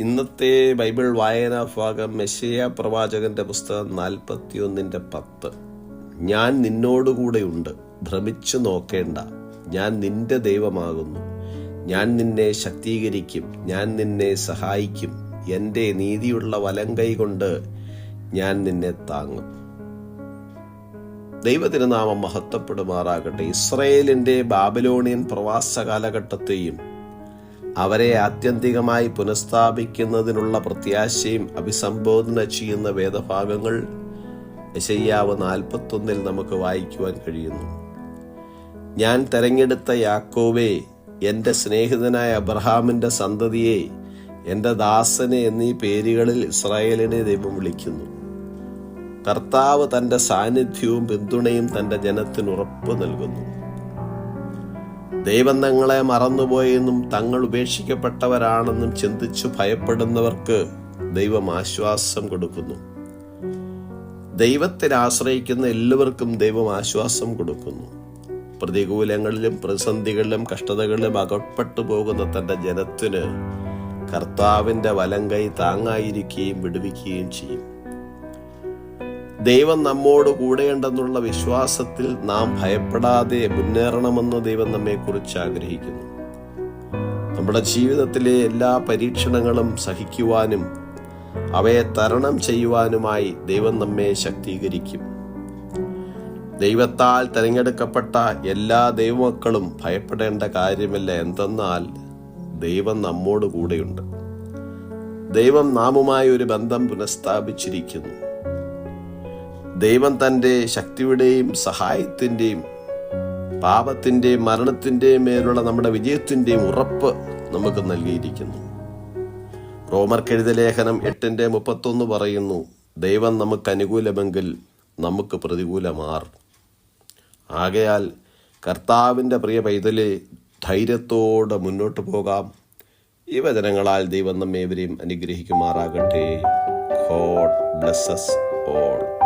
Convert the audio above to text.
ഇന്നത്തെ ബൈബിൾ വായനാ ഭാഗം മെസ്സിയ പ്രവാചകന്റെ പുസ്തകം നാൽപ്പത്തിയൊന്നിന്റെ പത്ത്. ഞാൻ നിന്നോടുകൂടെയുണ്ട് ഭ്രമിച്ചു നോക്കേണ്ട. ഞാൻ നിന്റെ ദൈവമാകുന്നു. ഞാൻ നിന്നെ ശക്തീകരിക്കും ഞാൻ നിന്നെ സഹായിക്കും. എന്റെ നീതിയുള്ള വലം കൈ കൊണ്ട് ഞാൻ നിന്നെ താങ്ങും. ദൈവതിരുനാമം മഹത്വപ്പെടുമാറാകട്ടെ. ഇസ്രയേലിന്റെ ബാബിലോണിയൻ പ്രവാസ കാലഘട്ടത്തെയും അവരെ ആത്യന്തികമായി പുനഃസ്ഥാപിക്കുന്നതിനുള്ള പ്രത്യാശയും അഭിസംബോധന ചെയ്യുന്ന വേദഭാഗങ്ങൾ യശയ്യാവ് നാൽപ്പത്തൊന്നിൽ നമുക്ക് വായിക്കുവാൻ കഴിയുന്നു. ഞാൻ തെരഞ്ഞെടുത്ത യാക്കോവേ എന്റെ സ്നേഹിതനായ അബ്രഹാമിന്റെ സന്തതിയെ എന്റെ ദാസനെ എന്നീ പേരുകളിൽ ഇസ്രായേലിനെ ദൈവം വിളിക്കുന്നു. കർത്താവ് തന്റെ സാന്നിധ്യവും പിന്തുണയും തന്റെ ജനത്തിന് ഉറപ്പ് നൽകുന്നു. ദൈവം തങ്ങളെ മറന്നുപോയെന്നും തങ്ങൾ ഉപേക്ഷിക്കപ്പെട്ടവരാണെന്നും ചിന്തിച്ചു ഭയപ്പെടുന്നവർക്ക് ദൈവം ആശ്വാസം കൊടുക്കുന്നു. ദൈവത്തിൽ ആശ്രയിക്കുന്ന എല്ലാവർക്കും ദൈവം ആശ്വാസം കൊടുക്കുന്നു. പ്രതികൂലങ്ങളിലും പ്രതിസന്ധികളിലും കഷ്ടതകളിലും അകപ്പെട്ടു പോകുന്ന തന്റെ ജനത്തിന് കർത്താവിന്റെ വലം കൈ താങ്ങായിരിക്കുകയും വിടുവിക്കുകയും ചെയ്യും. ദൈവം നമ്മോട് കൂടെയുണ്ടെന്നുള്ള വിശ്വാസത്തിൽ നാം ഭയപ്പെടാതെ മുന്നേറണമെന്ന് ദൈവം നമ്മെക്കുറിച്ച് ആഗ്രഹിക്കുന്നു. നമ്മുടെ ജീവിതത്തിലെ എല്ലാ പരീക്ഷണങ്ങളും സഹിക്കുവാനും അവയെ തരണം ചെയ്യുവാനുമായി ദൈവം നമ്മെ ശക്തീകരിക്കും. ദൈവത്താൽ തിരഞ്ഞെടുക്കപ്പെട്ട എല്ലാ ദൈവമക്കളും ഭയപ്പെടേണ്ട കാര്യമല്ല. എന്തെന്നാൽ ദൈവം നമ്മോട് കൂടെയുണ്ട്. ദൈവം നാമുമായി ഒരു ബന്ധം പുനഃസ്ഥാപിച്ചിരിക്കുന്നു. ദൈവം തന്റെ ശക്തിയുടെയും സഹായത്തിന്റെയും പാപത്തിന്റെയും മരണത്തിന്റെയും മേലുള്ള നമ്മുടെ വിജയത്തിന്റെയും ഉറപ്പ് നമുക്ക് നൽകിയിരിക്കുന്നു. റോമർക്കെഴുത ലേഖനം എട്ടിന്റെ മുപ്പത്തൊന്ന് പറയുന്നു ദൈവം നമുക്ക് അനുകൂലമെങ്കിൽ നമുക്ക് പ്രതികൂലമാർ. ആകയാൽ കർത്താവിന്റെ പ്രിയ പൈതലെ ധൈര്യത്തോടെ മുന്നോട്ട് പോകാം. ഈ വചനങ്ങളാൽ ദൈവം നമ്മേവരെയും അനുഗ്രഹിക്കുമാറാകട്ടെ. God blesses all.